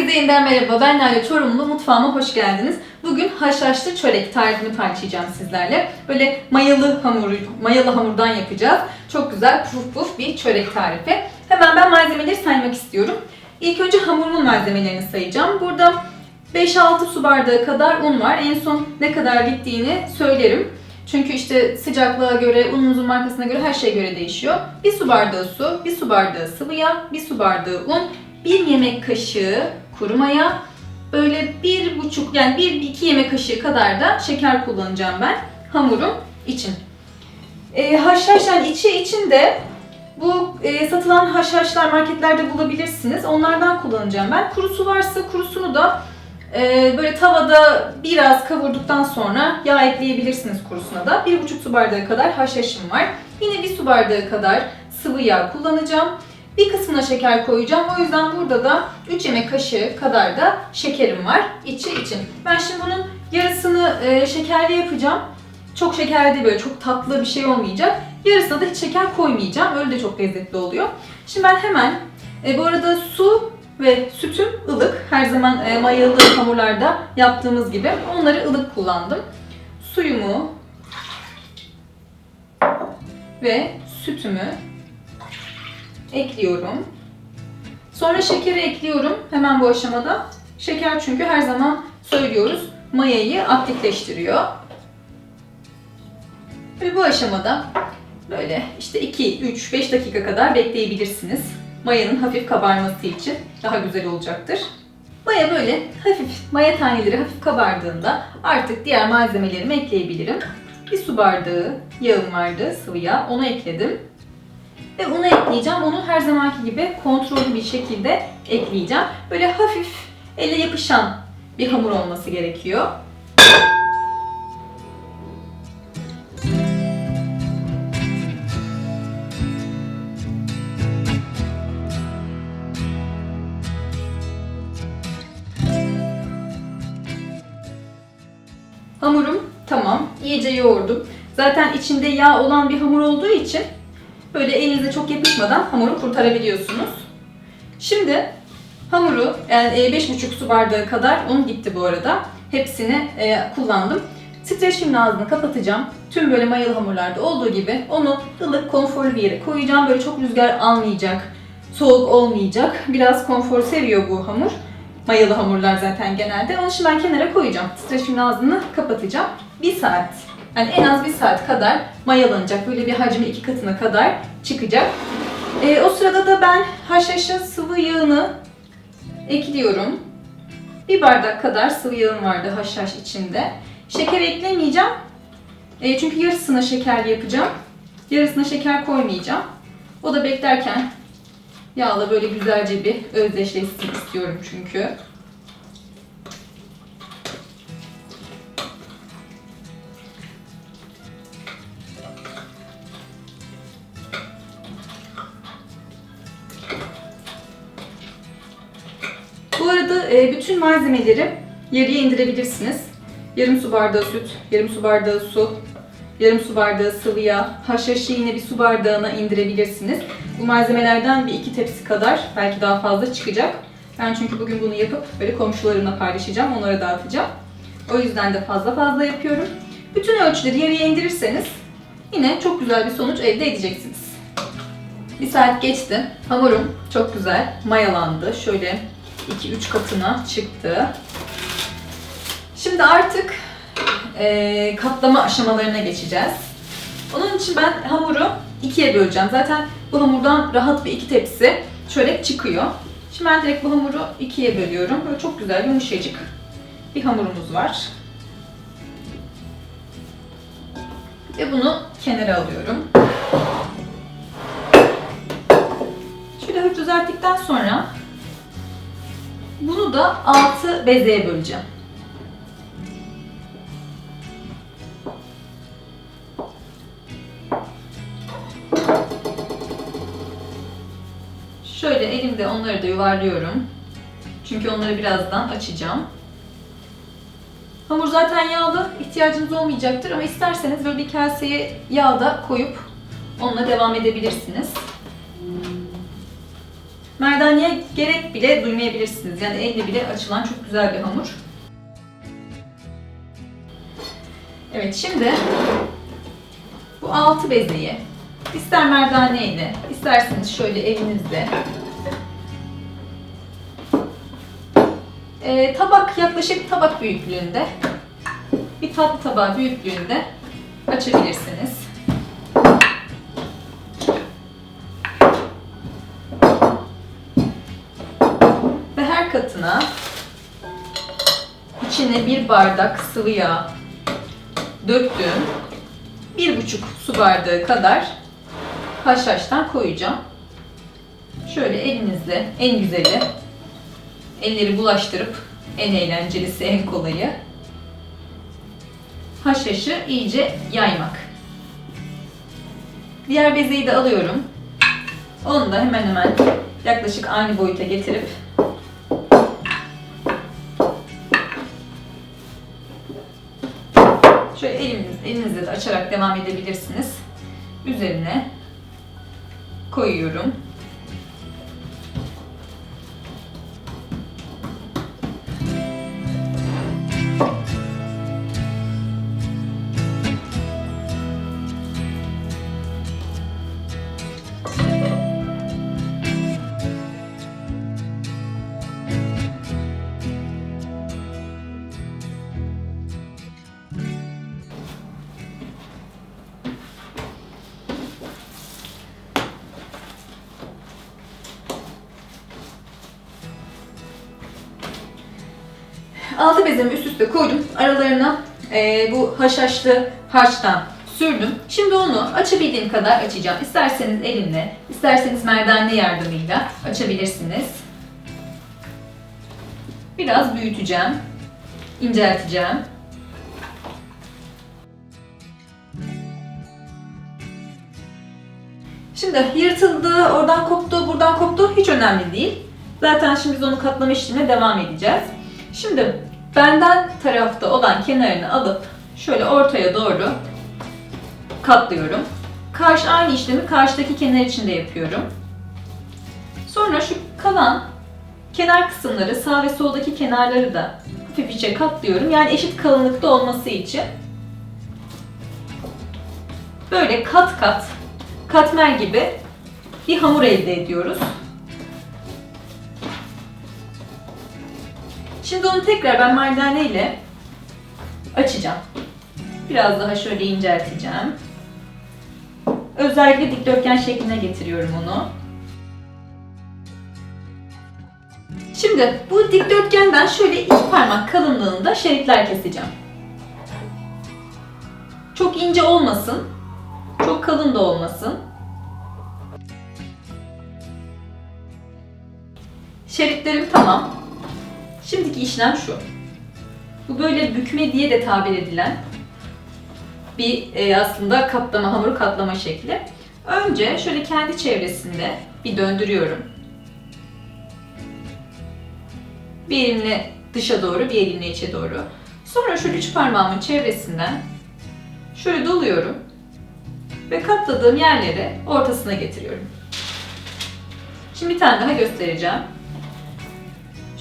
Herkese yeniden merhaba. Ben Lale Çorumlu. Mutfağıma hoş geldiniz. Bugün haşhaşlı çörek tarifini paylaşacağım sizlerle. Böyle mayalı hamuru, mayalı hamurdan yapacağız. Çok güzel puf puf bir çörek tarifi. Hemen ben malzemeleri saymak istiyorum. İlk önce hamurumun malzemelerini sayacağım. Burada 5-6 su bardağı kadar un var. En son ne kadar gittiğini söylerim. Çünkü işte sıcaklığa göre, ununuzun markasına göre her şeye göre değişiyor. Bir su bardağı su, bir su bardağı sıvı yağ, bir su bardağı un, bir yemek kaşığı kuru maya, böyle bir buçuk yani bir iki yemek kaşığı kadar da şeker kullanacağım ben hamurum için. E, haşhaş yani içi içinde bu e, satılan haşhaşlar marketlerde bulabilirsiniz. Onlardan kullanacağım ben. Kurusu varsa kurusunu da e, böyle tavada biraz kavurduktan sonra yağ ekleyebilirsiniz kurusuna da. Bir buçuk su bardağı kadar haşhaşım var. Yine bir su bardağı kadar sıvı yağ kullanacağım. Bir kısmına şeker koyacağım. O yüzden burada da 3 yemek kaşığı kadar da şekerim var içi için. Ben şimdi bunun yarısını e, şekerli yapacağım. Çok şekerli böyle çok tatlı bir şey olmayacak. Yarısına da hiç şeker koymayacağım. Öyle de çok lezzetli oluyor. Şimdi ben hemen e, bu arada su ve sütüm ılık. Her zaman e, mayalı hamurlarda yaptığımız gibi onları ılık kullandım. Suyumu ve sütümü ekliyorum. Sonra şekeri ekliyorum hemen bu aşamada. Şeker çünkü her zaman söylüyoruz mayayı aktifleştiriyor. Ve bu aşamada böyle işte 2, 3, 5 dakika kadar bekleyebilirsiniz. Mayanın hafif kabarması için daha güzel olacaktır. Maya böyle hafif, maya taneleri hafif kabardığında artık diğer malzemelerimi ekleyebilirim. Bir su bardağı yağım vardı, sıvı yağ. Onu ekledim. Ve unu ekleyeceğim. Onu her zamanki gibi kontrollü bir şekilde ekleyeceğim. Böyle hafif ele yapışan bir hamur olması gerekiyor. Hamurum tamam. İyice yoğurdum. Zaten içinde yağ olan bir hamur olduğu için böyle elinize çok yapışmadan hamuru kurtarabiliyorsunuz. Şimdi hamuru yani 5,5 su bardağı kadar un gitti bu arada. Hepsini e, kullandım. Streçimin ağzını kapatacağım. Tüm böyle mayalı hamurlarda olduğu gibi onu ılık konforlu bir yere koyacağım. Böyle çok rüzgar almayacak, soğuk olmayacak. Biraz konfor seviyor bu hamur. Mayalı hamurlar zaten genelde. Onu şimdi ben kenara koyacağım. Streçimin ağzını kapatacağım. Bir saat yani en az bir saat kadar mayalanacak. Böyle bir hacmi iki katına kadar çıkacak. Ee, o sırada da ben haşhaşın sıvı yağını ekliyorum. Bir bardak kadar sıvı yağım vardı haşhaş içinde. Şeker eklemeyeceğim. Ee, çünkü yarısına şekerli yapacağım. Yarısına şeker koymayacağım. O da beklerken yağla böyle güzelce bir özdeşleşsin istiyorum çünkü. Malzemeleri yarıya indirebilirsiniz. Yarım su bardağı süt, yarım su bardağı su, yarım su bardağı sıvı yağ, haşhaşı yine bir su bardağına indirebilirsiniz. Bu malzemelerden bir iki tepsi kadar belki daha fazla çıkacak. Ben çünkü bugün bunu yapıp böyle komşularımla paylaşacağım, onlara dağıtacağım. O yüzden de fazla fazla yapıyorum. Bütün ölçüleri yarıya indirirseniz yine çok güzel bir sonuç elde edeceksiniz. Bir saat geçti. Hamurum çok güzel mayalandı. Şöyle 2-3 katına çıktı. Şimdi artık e, katlama aşamalarına geçeceğiz. Onun için ben hamuru ikiye böleceğim. Zaten bu hamurdan rahat bir iki tepsi çörek çıkıyor. Şimdi ben direkt bu hamuru ikiye bölüyorum. Böyle çok güzel yumuşacık bir hamurumuz var. Ve bunu kenara alıyorum. Şöyle hafif düzelttikten sonra bunu da 6 bezeye böleceğim. Şöyle elimde onları da yuvarlıyorum. Çünkü onları birazdan açacağım. Hamur zaten yağlı, ihtiyacınız olmayacaktır ama isterseniz böyle bir kaseye yağ da koyup onunla devam edebilirsiniz. Merdaneye gerek bile duymayabilirsiniz. Yani elle bile açılan çok güzel bir hamur. Evet şimdi bu altı bezeyi ister merdaneyle, isterseniz şöyle elinizle Ee, tabak yaklaşık tabak büyüklüğünde bir tatlı tabağı büyüklüğünde açabilirsiniz. İçine bir bardak sıvı yağ döktüğüm bir buçuk su bardağı kadar haşhaştan koyacağım. Şöyle elinizle en güzeli elleri bulaştırıp en eğlencelisi en kolayı haşhaşı iyice yaymak. Diğer bezeyi de alıyorum. Onu da hemen hemen yaklaşık aynı boyuta getirip elinizle de açarak devam edebilirsiniz. Üzerine koyuyorum. Altı bezemi üst üste koydum. Aralarına eee, bu haşhaşlı harçtan sürdüm. Şimdi onu açabildiğim kadar açacağım. İsterseniz elimle, isterseniz merdane yardımıyla açabilirsiniz. Biraz büyüteceğim, incelteceğim. Şimdi yırtıldı, oradan koptu, buradan koptu hiç önemli değil. Zaten şimdi biz onu katlama işlemine devam edeceğiz. Şimdi benden tarafta olan kenarını alıp şöyle ortaya doğru katlıyorum. Karşı aynı işlemi karşıdaki kenar için de yapıyorum. Sonra şu kalan kenar kısımları sağ ve soldaki kenarları da hafifçe katlıyorum. Yani eşit kalınlıkta olması için. Böyle kat kat katmer gibi bir hamur elde ediyoruz. Şimdi onu tekrar ben merdane ile açacağım. Biraz daha şöyle incelteceğim. Özellikle dikdörtgen şekline getiriyorum onu. Şimdi bu dikdörtgenden şöyle iki parmak kalınlığında şeritler keseceğim. Çok ince olmasın, çok kalın da olmasın. Şeritlerim tamam. Şimdiki işlem şu. Bu böyle bükme diye de tabir edilen bir e, aslında katlama, hamuru katlama şekli. Önce şöyle kendi çevresinde bir döndürüyorum. Bir elimle dışa doğru, bir elimle içe doğru. Sonra şu üç parmağımın çevresinden şöyle doluyorum ve katladığım yerleri ortasına getiriyorum. Şimdi bir tane daha göstereceğim.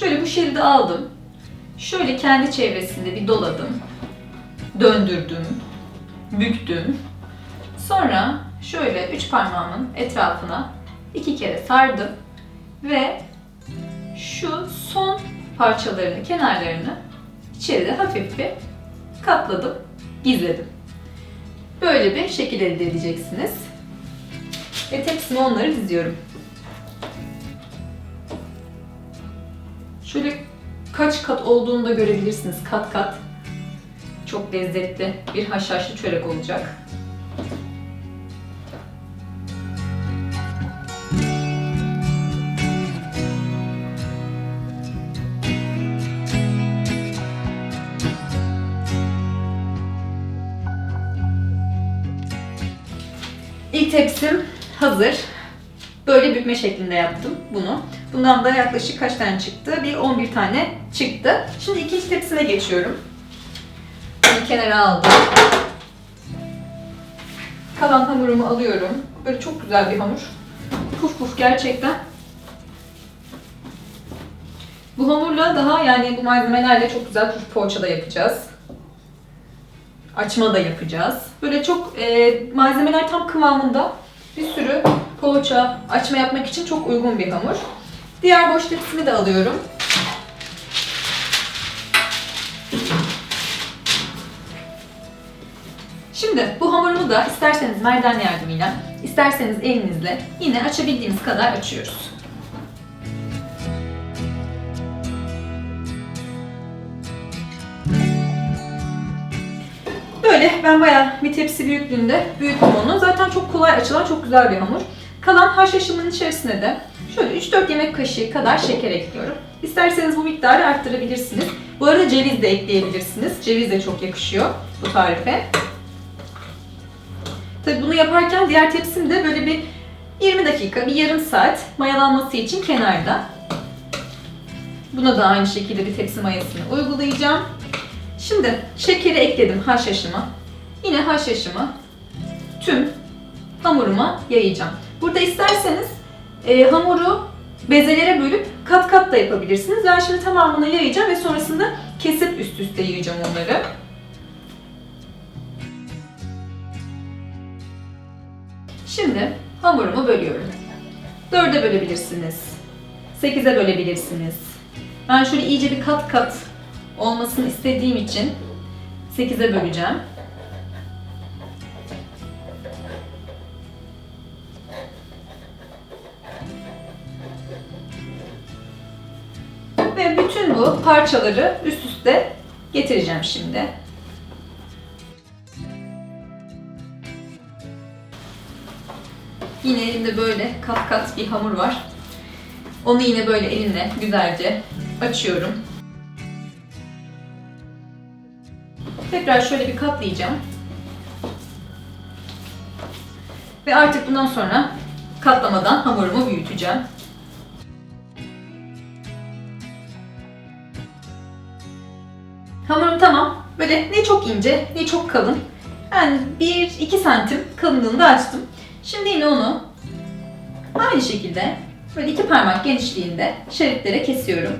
Şöyle bu şeridi aldım. Şöyle kendi çevresinde bir doladım. Döndürdüm. Büktüm. Sonra şöyle üç parmağımın etrafına iki kere sardım. Ve şu son parçalarını, kenarlarını içeride hafif bir katladım, gizledim. Böyle bir şekil elde edeceksiniz. Ve tepsime onları diziyorum. Şöyle kaç kat olduğunu da görebilirsiniz. Kat kat. Çok lezzetli bir haşhaşlı çörek olacak. İlk tepsim hazır. Böyle bükme şeklinde yaptım bunu. Bundan da yaklaşık kaç tane çıktı? Bir 11 tane çıktı. Şimdi ikinci tepsime geçiyorum. Bunu kenara aldım. Kalan hamurumu alıyorum. Böyle çok güzel bir hamur. Puf puf gerçekten Bu hamurla daha yani bu malzemelerle çok güzel puf poğaça da yapacağız. Açma da yapacağız. Böyle çok e, malzemeler tam kıvamında bir sürü poğaça, açma yapmak için çok uygun bir hamur. Diğer boş tepsimi de alıyorum. Şimdi bu hamurumu da isterseniz merdan yardımıyla, isterseniz elinizle yine açabildiğimiz kadar açıyoruz. Böyle ben bayağı bir tepsi büyüklüğünde büyüttüm onu. Zaten çok kolay açılan çok güzel bir hamur. Kalan haşhaşımın içerisine de şöyle 3-4 yemek kaşığı kadar şeker ekliyorum. İsterseniz bu miktarı arttırabilirsiniz. Bu arada ceviz de ekleyebilirsiniz. Ceviz de çok yakışıyor bu tarife. Tabii bunu yaparken diğer tepsim de böyle bir 20 dakika, bir yarım saat mayalanması için kenarda. Buna da aynı şekilde bir tepsi mayasını uygulayacağım. Şimdi şekeri ekledim haşhaşıma. Yine haşhaşımı tüm hamuruma yayacağım. Burada isterseniz e, hamuru bezelere bölüp kat kat da yapabilirsiniz. Ben şimdi tamamını yayacağım ve sonrasında kesip üst üste yiyeceğim onları. Şimdi hamurumu bölüyorum. Dörde bölebilirsiniz. Sekize bölebilirsiniz. Ben şöyle iyice bir kat kat olmasını istediğim için 8'e böleceğim. Parçaları üst üste getireceğim şimdi. Yine elimde böyle kat kat bir hamur var. Onu yine böyle elimle güzelce açıyorum. Tekrar şöyle bir katlayacağım. Ve artık bundan sonra katlamadan hamurumu büyüteceğim. Böyle ne çok ince ne çok kalın. Yani 1-2 santim kalınlığında açtım. Şimdi yine onu aynı şekilde böyle iki parmak genişliğinde şeritlere kesiyorum.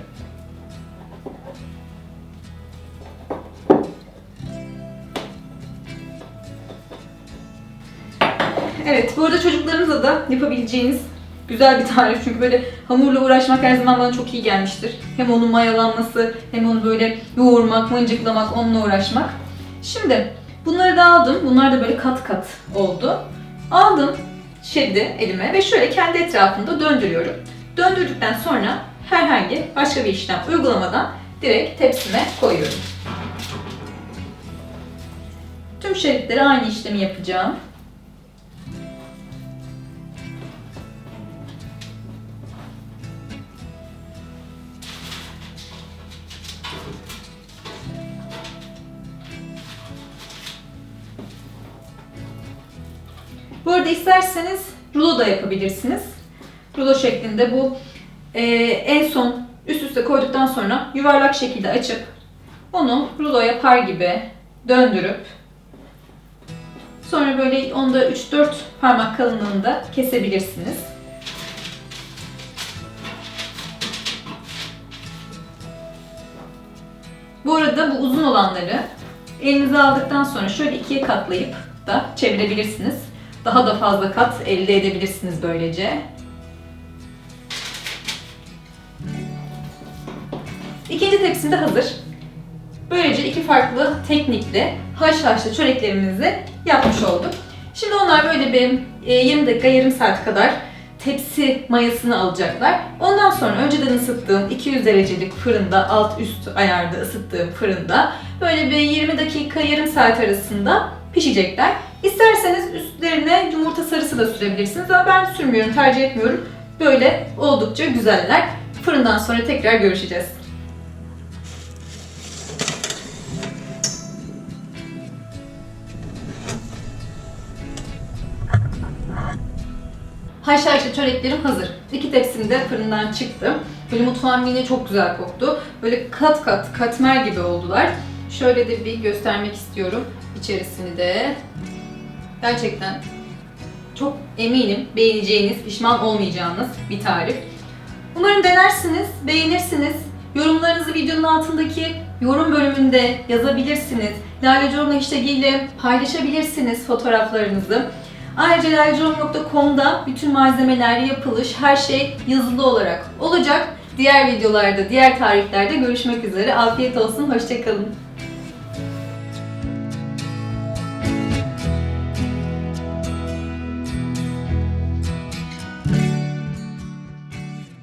Evet, bu arada çocuklarınızla da yapabileceğiniz güzel bir tarif. Çünkü böyle hamurla uğraşmak her zaman bana çok iyi gelmiştir. Hem onun mayalanması, hem onu böyle yoğurmak, mıncıklamak, onunla uğraşmak. Şimdi bunları da aldım. Bunlar da böyle kat kat oldu. Aldım şeridi elime ve şöyle kendi etrafında döndürüyorum. Döndürdükten sonra herhangi başka bir işlem uygulamadan direkt tepsime koyuyorum. Tüm şeritlere aynı işlemi yapacağım. Arada isterseniz rulo da yapabilirsiniz. Rulo şeklinde bu e, en son üst üste koyduktan sonra yuvarlak şekilde açıp onu rulo yapar gibi döndürüp sonra böyle onda 3-4 parmak kalınlığında kesebilirsiniz. Bu arada bu uzun olanları elinize aldıktan sonra şöyle ikiye katlayıp da çevirebilirsiniz. Daha da fazla kat elde edebilirsiniz böylece. İkinci tepsim de hazır. Böylece iki farklı teknikle haşhaşlı çöreklerimizi yapmış olduk. Şimdi onlar böyle bir e, 20 dakika, yarım saat kadar tepsi mayasını alacaklar. Ondan sonra önceden ısıttığım 200 derecelik fırında, alt üst ayarda ısıttığım fırında böyle bir 20 dakika, yarım saat arasında pişecekler. İsterseniz üstlerine yumurta sarısı da sürebilirsiniz ama ben sürmüyorum, tercih etmiyorum. Böyle oldukça güzeller. Fırından sonra tekrar görüşeceğiz. Haşhaşlı çöreklerim hazır. İki tepsim de fırından çıktı. Böyle mutfağım yine çok güzel koktu. Böyle kat kat, katmer gibi oldular. Şöyle de bir göstermek istiyorum içerisini de. Gerçekten çok eminim beğeneceğiniz, pişman olmayacağınız bir tarif. Umarım denersiniz, beğenirsiniz. Yorumlarınızı videonun altındaki yorum bölümünde yazabilirsiniz. Lale Corona hashtag ile paylaşabilirsiniz fotoğraflarınızı. Ayrıca lalecorona.com'da bütün malzemeler, yapılış, her şey yazılı olarak olacak. Diğer videolarda, diğer tariflerde görüşmek üzere. Afiyet olsun, hoşçakalın.